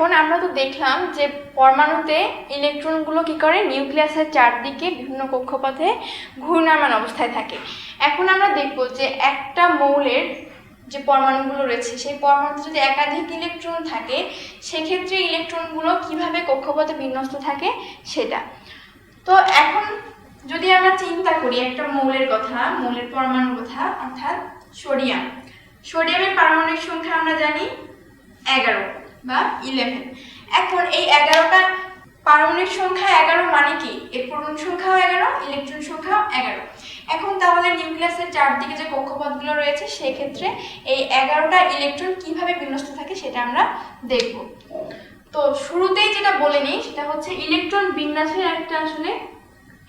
এখন আমরা তো দেখলাম যে পরমাণুতে ইলেকট্রনগুলো কি করে? নিউক্লিয়াসের চারদিকে বিভিন্ন কক্ষপথে ঘূর্ণায়মান অবস্থায় থাকে। এখন আমরা দেখব যে একটা মৌলের যে পরমাণুগুলো রয়েছে, সেই পরমাণুতে যদি একাধিক ইলেকট্রন থাকে, সেক্ষেত্রে ইলেকট্রনগুলো কীভাবে কক্ষপথে বিন্যস্ত থাকে? সেটা। তো এখন যদি আমরা চিন্তা করি একটা মৌলের কথা, মৌলের পরমাণুর কথা, অর্থাৎ সোডিয়াম। সোডিয়ামের পারমাণবিক সংখ্যা আমরা জানি এগারো। বা ইলেভেন এখন এই এগারোটা পারমাণবিক সংখ্যা এগারো মানে কি? এর প্রোটন সংখ্যাও এগারো ইলেকট্রন সংখ্যাও এগারো। এখন তাহলে নিউক্লিয়াসের চারদিকে যে কক্ষপথগুলো রয়েছে, সেক্ষেত্রে এই এগারোটা ইলেকট্রন কীভাবে বিন্যস্ত থাকে সেটা আমরা দেখব। তো শুরুতেই যেটা বলে নিই, সেটা হচ্ছে ইলেকট্রন বিন্যাসের একটা আসলে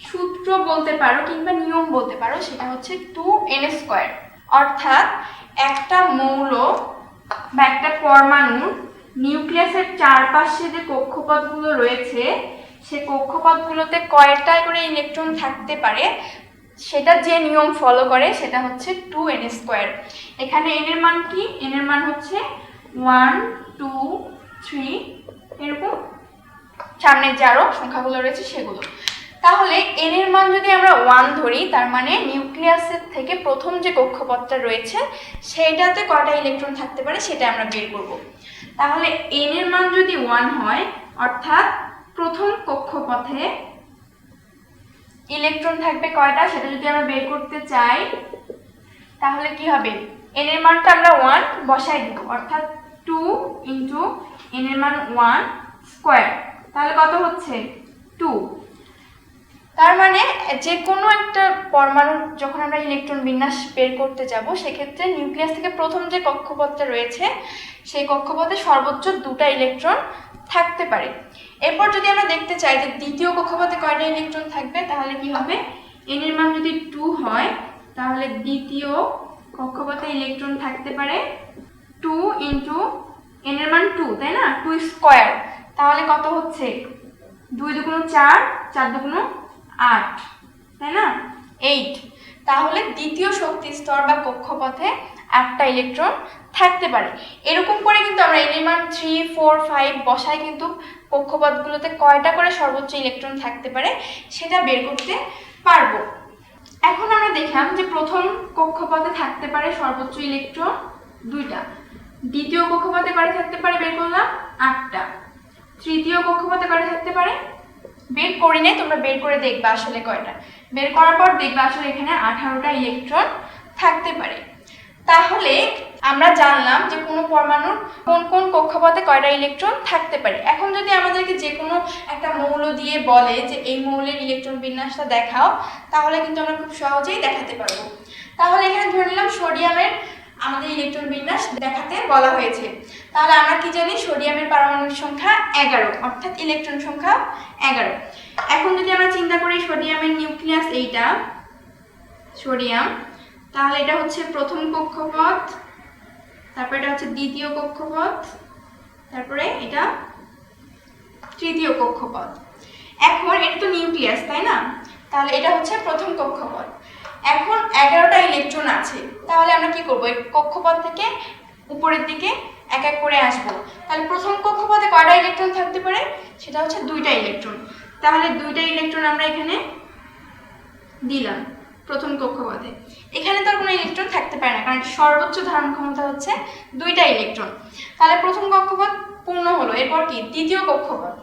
সূত্র বলতে পারো কিংবা নিয়ম বলতে পারো, সেটা হচ্ছে টু এন স্কোয়ার অর্থাৎ একটা মৌল বা একটা পরমাণু নিউক্লিয়াসের চারপাশে যে কক্ষপথগুলো রয়েছে, সে কক্ষপথগুলোতে কয়টায় করে ইলেকট্রন থাকতে পারে, সেটা যে নিয়ম ফলো করে সেটা হচ্ছে টু এন স্কোয়ার এখানে এন এর মান কি? এন এর মান হচ্ছে ওয়ান টু থ্রি এরকম সামনের যে আরও সংখ্যাগুলো রয়েছে সেগুলো। তাহলে এন এর মান যদি আমরা ওয়ান ধরি, তার মানে নিউক্লিয়াসের থেকে প্রথম যে কক্ষপথটা রয়েছে, সেইটাতে কয়টা ইলেকট্রন থাকতে পারে সেটা আমরা বের করব। তাহলে এন এর মান যদি ওয়ান হয়, অর্থাৎ প্রথম কক্ষপথে ইলেকট্রন থাকবে কয়টা? সেটা যদি আমরা বের করতে চাই, তাহলে কি হবে? এন এর মানটা আমরা ওয়ান বসাই দিব, অর্থাৎ টু ইন্টু এন এর মান ওয়ান স্কোয়ার তাহলে কত হচ্ছে? টু তার মানে যে কোনো একটা পরমাণু যখন আমরা ইলেকট্রন বিন্যাস বের করতে যাব, সেক্ষেত্রে নিউক্লিয়াস থেকে প্রথম যে কক্ষপথটা রয়েছে, সেই কক্ষপথে সর্বোচ্চ দুটা ইলেকট্রন থাকতে পারে। এরপর যদি আমরা দেখতে চাই যে দ্বিতীয় কক্ষপথে কয়টা ইলেকট্রন থাকবে, তাহলে কি হবে? এন এর মান যদি টু হয়, তাহলে দ্বিতীয় কক্ষপথে ইলেকট্রন থাকতে পারে টু ইন্টু এন এর মান টু তাই না? টু স্কোয়ার তাহলে কত হচ্ছে? দুই দুগুণ চার চার দুগুণ আট, তাই না? এইট তাহলে দ্বিতীয় শক্তি স্তর বা কক্ষপথে আটটা ইলেকট্রন থাকতে পারে। এরকম করে কিন্তু আমরা এন এর মান থ্রি ফোর ফাইভ বসায় কিন্তু কক্ষপথগুলোতে কয়টা করে সর্বোচ্চ ইলেকট্রন থাকতে পারে সেটা বের করতে পারব। এখন আমরা দেখলাম যে প্রথম কক্ষপথে থাকতে পারে সর্বোচ্চ ইলেকট্রন দুইটা। দ্বিতীয় কক্ষপথে কয়টা থাকতে পারে, বের করলাম আটটা। তৃতীয় কক্ষপথে কয়টা থাকতে পারে বের করি নাই তোমরা বের করে দেখবে আসলে কয়টা। বের করার পর দেখবে আসলে এখানে আঠারোটা ইলেকট্রন থাকতে পারে। তাহলে আমরা জানলাম যে কোনো পরমাণুর কোন কোন কক্ষপথে কয়টা ইলেকট্রন থাকতে পারে। এখন যদি আমাদেরকে যে কোনো একটা মৌল দিয়ে বলে যে এই মৌলের ইলেকট্রন বিন্যাসটা দেখাও, তাহলে কিন্তু আমরা খুব সহজেই দেখাতে পারব। তাহলে এখানে ধরে নিলাম সোডিয়ামের আমাদের ইলেকট্রন বিন্যাস দেখাতে বলা হয়েছে। তাহলে আমরা কি জানি? সোডিয়ামের পারমাণবিক সংখ্যা এগারো, অর্থাৎ ইলেকট্রন সংখ্যা এগারো। এখন যদি আমরা চিন্তা করি সোডিয়ামের নিউক্লিয়াস এইটা, সোডিয়াম, তাহলে এটা হচ্ছে প্রথম কক্ষপথ, তারপরে এটা হচ্ছে দ্বিতীয় কক্ষপথ, তারপরে এটা তৃতীয় কক্ষপথ। এখন এটা তো নিউক্লিয়াস, তাই না? তাহলে এটা হচ্ছে প্রথম কক্ষপথ। এখন এগারোটা ইলেকট্রন আছে। তাহলে আমরা কি করব? কক্ষপথ থেকে উপরের দিকে এক এক করে আসব। তাহলে প্রথম কক্ষপথে কয়টা ইলেকট্রন থাকতে পারে? সেটা হচ্ছে দুইটা ইলেকট্রন তাহলে দুইটা ইলেকট্রন আমরা এখানে দিলাম প্রথম কক্ষপথে। এখানে তো আর কোনো ইলেকট্রন থাকতে পারে না, কারণ সর্বোচ্চ ধারণ ক্ষমতা হচ্ছে দুইটা ইলেকট্রন তাহলে প্রথম কক্ষপথ পূর্ণ হলো। এরপর কি? দ্বিতীয় কক্ষপথ।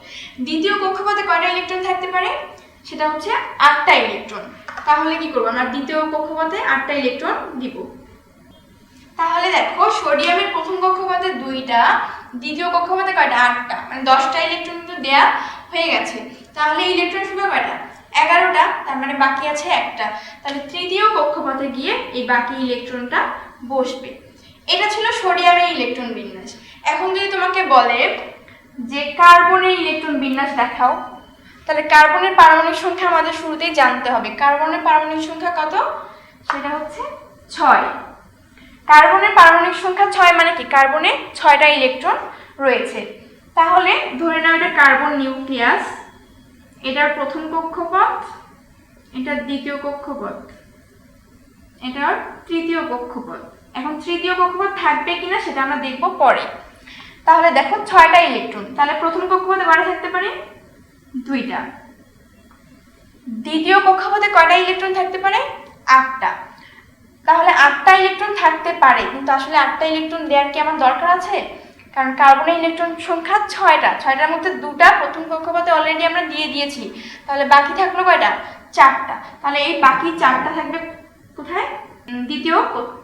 দ্বিতীয় কক্ষপথে কয়টা ইলেকট্রন থাকতে পারে? সেটা হচ্ছে আটটা ইলেকট্রন তাহলে কি করব? আমরা দ্বিতীয় কক্ষপথে আটটা ইলেকট্রন দিব। তাহলে দেখো, সোডিয়ামের প্রথম কক্ষপথে দুইটা, দ্বিতীয় কক্ষপথে কয়টা? আটটা। মানে দশটা ইলেকট্রন তো দেয়া হয়ে গেছে। তাহলে ইলেকট্রন সংখ্যা কয়টা? এগারোটা, তার মানে বাকি আছে একটা। তাহলে তৃতীয় কক্ষপথে গিয়ে এই বাকি ইলেকট্রনটা বসবে। এটা ছিল সোডিয়ামের ইলেকট্রন বিন্যাস। এখন যদি তোমাকে বলে যে কার্বনের ইলেকট্রন বিন্যাস দেখাও। তাহলে কার্বনের পারমাণবিক সংখ্যা আমাদের শুরুতেই জানতে হবে। কার্বনের পারমাণবিক সংখ্যা কত? সেটা হচ্ছে ছয়। কার্বনের পারমাণবিক সংখ্যা ছয় মানে কি? কার্বনে ছয়টা ইলেকট্রন রয়েছে। তাহলে ধরে নাও এটা কার্বন নিউক্লিয়াস। এটার প্রথম কক্ষপথ, এটার দ্বিতীয় কক্ষপথ, এটার তৃতীয় কক্ষপথ। এখন তৃতীয় কক্ষপথ থাকবে কিনা সেটা আমরা দেখব পরে। তাহলে দেখো ছয়টা ইলেকট্রন। তাহলে প্রথম কক্ষপথে কয়টা থাকতে পারে দুইটা। দ্বিতীয় কক্ষপথে কয়টা ইলেকট্রন থাকতে পারে? আটটা। তাহলে আটটা ইলেকট্রন থাকতে পারে, কিন্তু আসলে আটটা ইলেকট্রন দেওয়ার কি আমার দরকার আছে? কারণ কার্বনের ইলেকট্রন সংখ্যা ছয়টা, ছয়টার মধ্যে দুটা প্রথম কক্ষপথে অলরেডি আমরা দিয়ে দিয়েছি। তাহলে বাকি থাকল কয়টা? চারটা। তাহলে এই বাকি চারটা থাকবে কোথায়? দ্বিতীয় ক-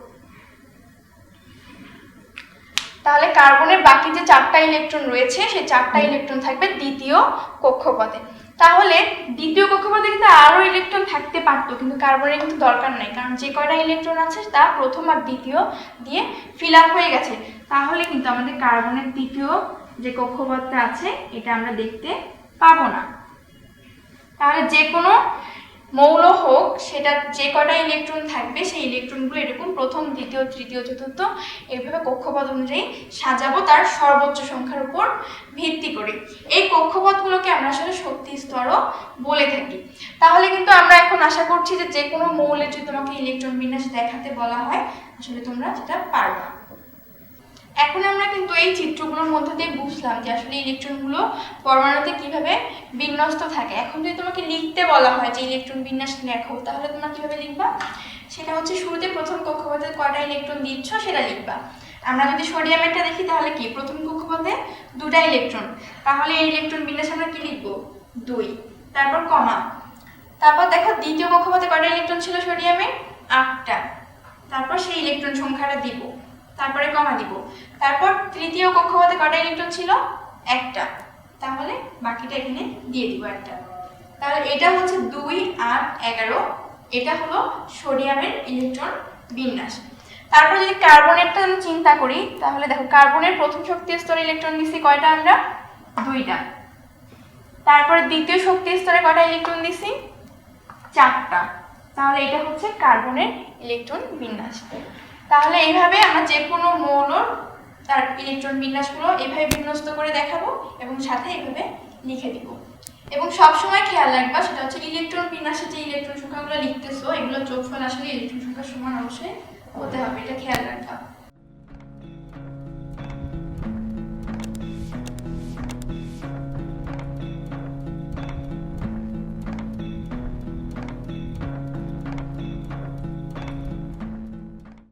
তাহলে কার্বনের বাকি যে চারটা ইলেকট্রন রয়েছে সেই চারটা ইলেকট্রন থাকবে দ্বিতীয় কক্ষপথে। তাহলে দ্বিতীয় কক্ষপথে কিন্তু আরও ইলেকট্রন থাকতে পারতো কিন্তু কার্বনের কিন্তু দরকার নাই কারণ যে কয়টা ইলেকট্রন আছে তা প্রথম আর দ্বিতীয় দিয়ে ফিল আপ হয়ে গেছে। তাহলে কিন্তু আমাদের কার্বনের দ্বিতীয় যে কক্ষপথটা আছে এটা আমরা দেখতে পাবো না। তাহলে যে কোনো মৌল হোক, সেটা যে কটা ইলেকট্রন থাকবে, সেই ইলেকট্রনগুলো এরকম প্রথম, দ্বিতীয়, তৃতীয়, চতুর্থ এইভাবে কক্ষপথ অনুযায়ী সাজাবো তার সর্বোচ্চ সংখ্যার উপর ভিত্তি করে। এই কক্ষপথগুলোকে আমরা আসলে শক্তি স্তরও বলে থাকি। তাহলে কিন্তু আমরা এখন আশা করছি যে যে কোনো মৌলের যদি তোমাকে ইলেকট্রন বিন্যাস দেখাতে বলা হয়, আসলে তোমরা সেটা পারবা। এখন আমরা কিন্তু এই চিত্রগুলোর মধ্যে দিয়ে বুঝলাম যে আসলে ইলেকট্রনগুলো পরমাণুতে কীভাবে বিন্যস্ত থাকে। এখন যদি তোমাকে লিখতে বলা হয় যে ইলেকট্রন বিন্যাস লেখো, তাহলে তোমরা কীভাবে লিখবা? সেটা হচ্ছে শুরুতে প্রথম কক্ষপথে কয়টা ইলেকট্রন দিচ্ছ সেটা লিখবা। আমরা যদি সোডিয়ামেরটা দেখি, তাহলে কি? প্রথম কক্ষপথে দুটা ইলেকট্রন। তাহলে এই ইলেকট্রন বিন্যাস আমরা কি লিখব? দুই। তারপর কমা। তারপর দেখো, দ্বিতীয় কক্ষপথে কয়টা ইলেকট্রন ছিল সোডিয়ামে? আটটা। তারপর সেই ইলেকট্রন সংখ্যাটা দিব। তারপরে কমা দিব। তারপর তৃতীয় কক্ষপথে কটা ইলেকট্রন ছিল? একটা। তাহলে বাকিটা এখানে দিয়ে দিব একটা। তাহলে এটা হচ্ছে দুই আট এগারো। এটা হলো সোডিয়ামের ইলেকট্রন বিন্যাস। তারপর যদি কার্বনেরটা আমি চিন্তা করি, তাহলে দেখো কার্বনের প্রথম শক্তি স্তরে ইলেকট্রন দিচ্ছি কয়টা আমরা? দুইটা। তারপরে দ্বিতীয় শক্তি স্তরে কয়টা ইলেকট্রন দিছি? চারটা। তাহলে এটা হচ্ছে কার্বনের ইলেকট্রন বিন্যাস। তাহলে এইভাবে আমরা যে কোনো মৌলর তার ইলেকট্রন বিন্যাসগুলো এভাবে বিন্যস্ত করে দেখাবো এবং সাথে এভাবে লিখে দিব। এবং সবসময় খেয়াল রাখবা, সেটা হচ্ছে ইলেকট্রন বিন্যাসে যে ইলেকট্রন সংখ্যাগুলো লিখতেছো, এগুলো চোখ যোগফল আসলে ইলেকট্রন সংখ্যার সমান অবশ্যই হতে হবে, এটা খেয়াল